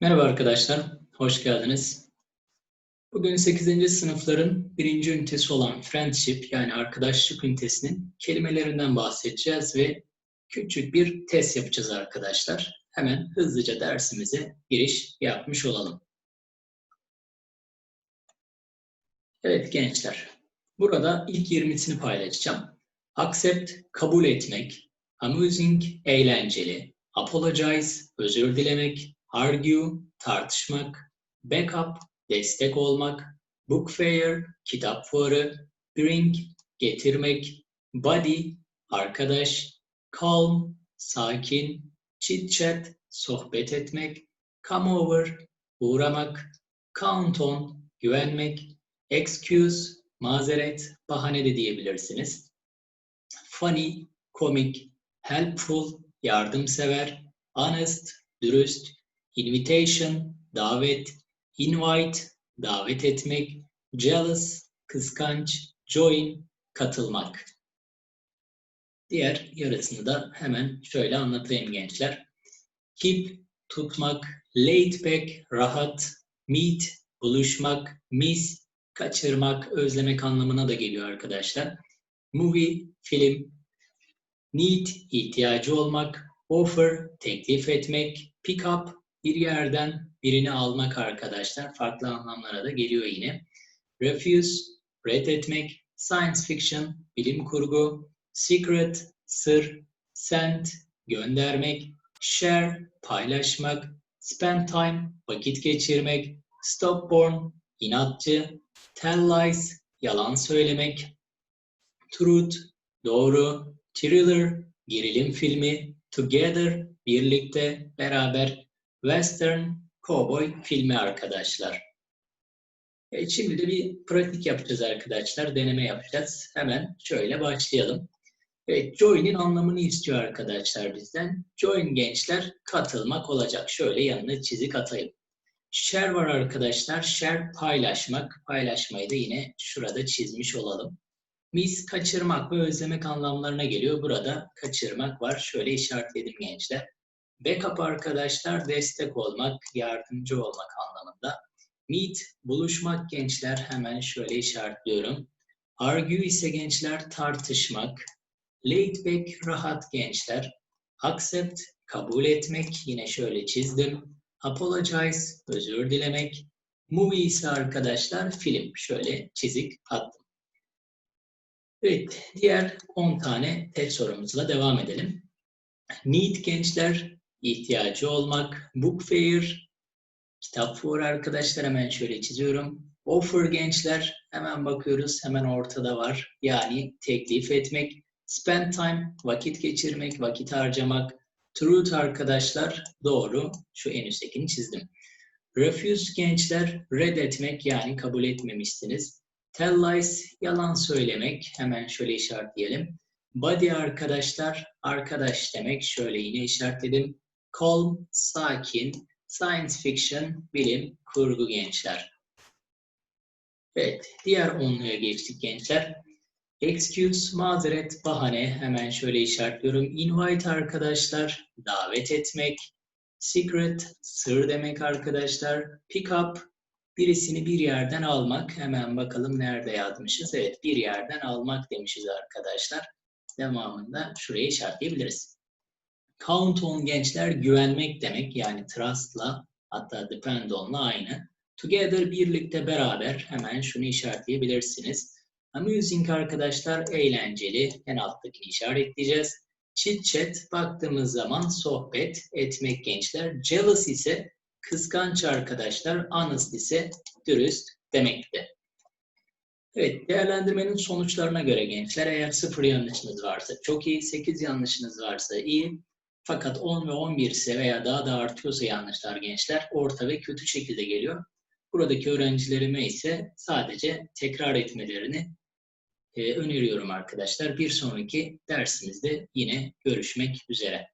Merhaba arkadaşlar, hoş geldiniz. Bugün 8. sınıfların birinci ünitesi olan Friendship yani arkadaşlık ünitesinin kelimelerinden bahsedeceğiz ve küçük bir test yapacağız arkadaşlar. Hemen hızlıca dersimize giriş yapmış olalım. Evet gençler, burada ilk 20'sini paylaşacağım. Accept, kabul etmek, amusing, eğlenceli, apologize, özür dilemek, argue, tartışmak, backup, destek olmak, book fair, kitap fuarı, bring, getirmek, body, arkadaş, calm, sakin, chit chat, sohbet etmek, come over, uğramak, count on, güvenmek, excuse, mazeret, bahane de diyebilirsiniz. Funny, komik, helpful, yardımsever, honest, dürüst, invitation, davet, invite, davet etmek, jealous, kıskanç, join, katılmak. Diğer yarısını da hemen şöyle anlatayım gençler. Keep, tutmak, laid back, rahat, meet, buluşmak, miss, kaçırmak, özlemek anlamına da geliyor arkadaşlar. Movie, film, need, ihtiyacı olmak, offer, teklif etmek, pick up, bir yerden birini almak arkadaşlar. Farklı anlamlara da geliyor yine. Refuse, reddetmek, science fiction, bilim kurgu, secret, sır, send, göndermek, share, paylaşmak, spend time, vakit geçirmek, stopborn, inatçı, tell lies, yalan söylemek, truth, doğru, thriller, gerilim filmi, together, birlikte, beraber, Western Cowboy filmi arkadaşlar. Evet, şimdi de bir pratik yapacağız arkadaşlar. Deneme yapacağız. Hemen şöyle başlayalım. Evet, join'in anlamını istiyor arkadaşlar bizden. Join gençler katılmak olacak. Şöyle yanına çizik atayım. Share var arkadaşlar. Share paylaşmak. Paylaşmayı da yine şurada çizmiş olalım. Miss kaçırmak ve özlemek anlamlarına geliyor. Burada kaçırmak var. Şöyle işaretledim gençler. Backup arkadaşlar destek olmak, yardımcı olmak anlamında. Meet, buluşmak gençler hemen şöyle işaretliyorum. Argue ise gençler tartışmak. Laid back, rahat gençler. Accept, kabul etmek yine şöyle çizdim. Apologize, özür dilemek. Movie ise arkadaşlar film. Şöyle çizik attım. Evet, diğer 10 tane test sorumuzla devam edelim. Need gençler ihtiyacı olmak. Book fair, kitap fuarı arkadaşlar hemen şöyle çiziyorum. Offer gençler hemen bakıyoruz hemen ortada var. Yani teklif etmek. Spend time vakit geçirmek, vakit harcamak. Truth arkadaşlar doğru. Şu en üsttekini çizdim. Refuse gençler reddetmek yani kabul etmemişsiniz. Tell lies yalan söylemek. Hemen şöyle işaretleyelim. Body arkadaşlar arkadaş demek. Şöyle yine işaretledim. Calm, sakin, science fiction, bilim, kurgu gençler. Evet, diğer onluya geçtik gençler. Excuse, mazeret, bahane. Hemen şöyle işaretliyorum. Invite arkadaşlar, davet etmek. Secret, sır demek arkadaşlar. Pick up, birisini bir yerden almak. Hemen bakalım nerede yazmışız. Evet, bir yerden almak demişiz arkadaşlar. Devamında şuraya işaretleyebiliriz. Count on gençler güvenmek demek. Yani trust'la hatta depend on'la aynı. Together birlikte beraber hemen şunu işaretleyebilirsiniz. Amusing arkadaşlar eğlenceli. En alttakini işaretleyeceğiz. Chit chat baktığımız zaman sohbet etmek gençler. Jealous ise kıskanç arkadaşlar. Honest ise dürüst demekti. Evet, değerlendirmenin sonuçlarına göre gençler eğer sıfır yanlışınız varsa çok iyi, 8 yanlışınız varsa iyi, fakat 10 ve 11 ise veya daha da artıyorsa yanlışlar gençler orta ve kötü şekilde geliyor. Buradaki öğrencilerime ise sadece tekrar etmelerini e, öneriyorum arkadaşlar. Bir sonraki dersimizde yine görüşmek üzere.